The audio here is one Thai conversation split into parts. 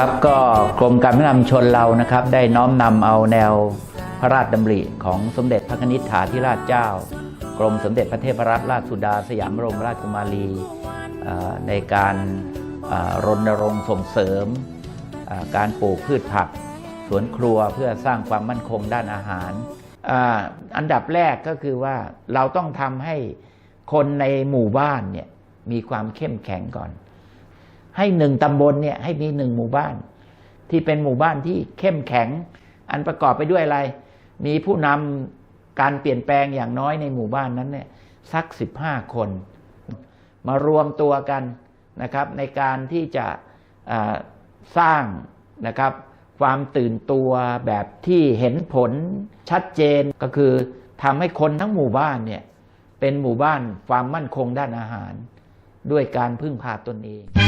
ครับก็กรมการพัฒนาชุมชนเรานะครับ ได้น้อมนำเอาแนวพระราชดำริของสมเด็จพระนิษฐาธิราชเจ้า กรมสมเด็จพระเทพรัตนราชสุดาสยามบรมราชกุมารีในการรณรงค์ส่งเสริม การปลูกพืชผักสวนครัวเพื่อสร้างความมั่นคงด้านอาหารออันดับแรกก็คือว่าเราต้องทำให้คนในหมู่บ้านเนี่ยมีความเข้มแข็งก่อน ให้หนึ่งตำบลเนี่ยให้มีหนึ่งหมู่บ้าน ที่เป็นหมู่บ้านที่เข้มแข็ง อันประกอบไปด้วยอะไร มีผู้นำการเปลี่ยนแปลงอย่างน้อยในหมู่บ้านนั้นเนี่ยสักสิบห้าคน มารวมตัวกันนะครับในการที่จะสร้างนะครับความตื่นตัวแบบที่เห็นผลชัดเจนก็คือทำให้คนทั้งหมู่บ้านเนี่ยเป็นหมู่บ้านความมั่นคงด้านอาหาร ด้วยการพึ่งพาตนเอง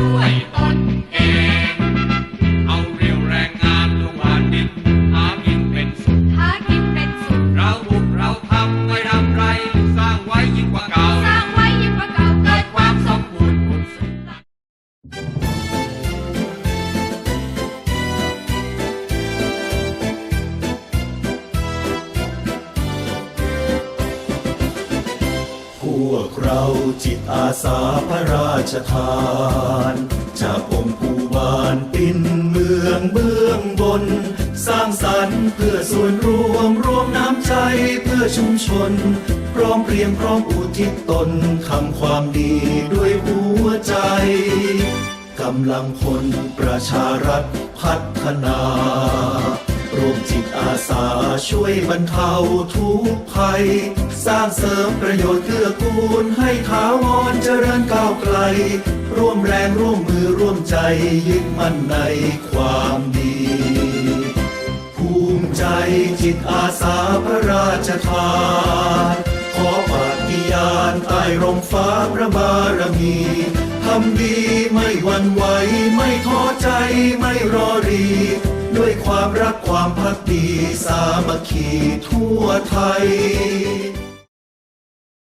วยเพราะช่วยตนเอง วกเราจิตอาสาพระราชทาน จากองค์ผู้บานปินเมืองเบื้องบน สร้างสรรค์เพื่อส่วนรวมรวมน้ำใจเพื่อชุมชน พร้อมเพรียงพร้อมอุทิศตนทำความดีด้วยหัวใจกำลังคนประชารัฐพัฒนา รวมจิตอาสา ช่วยบรรเทาทุกภัย สร้างเสริมประโยชน์เกื้อกูลให้ถาวรเจริญก้าวไกล ร่วมแรงร่วมมือร่วมใจยึดมั่นในความดี ภูมิใจจิตอาสาพระราชทานขอปฏิญาณใต้ร่มฟ้าพระบารมีทำดีไม่หวั่นไหวไม่ท้อใจไม่รอรี ด้วยความรักความพักดีสามัคคีทั่วไทย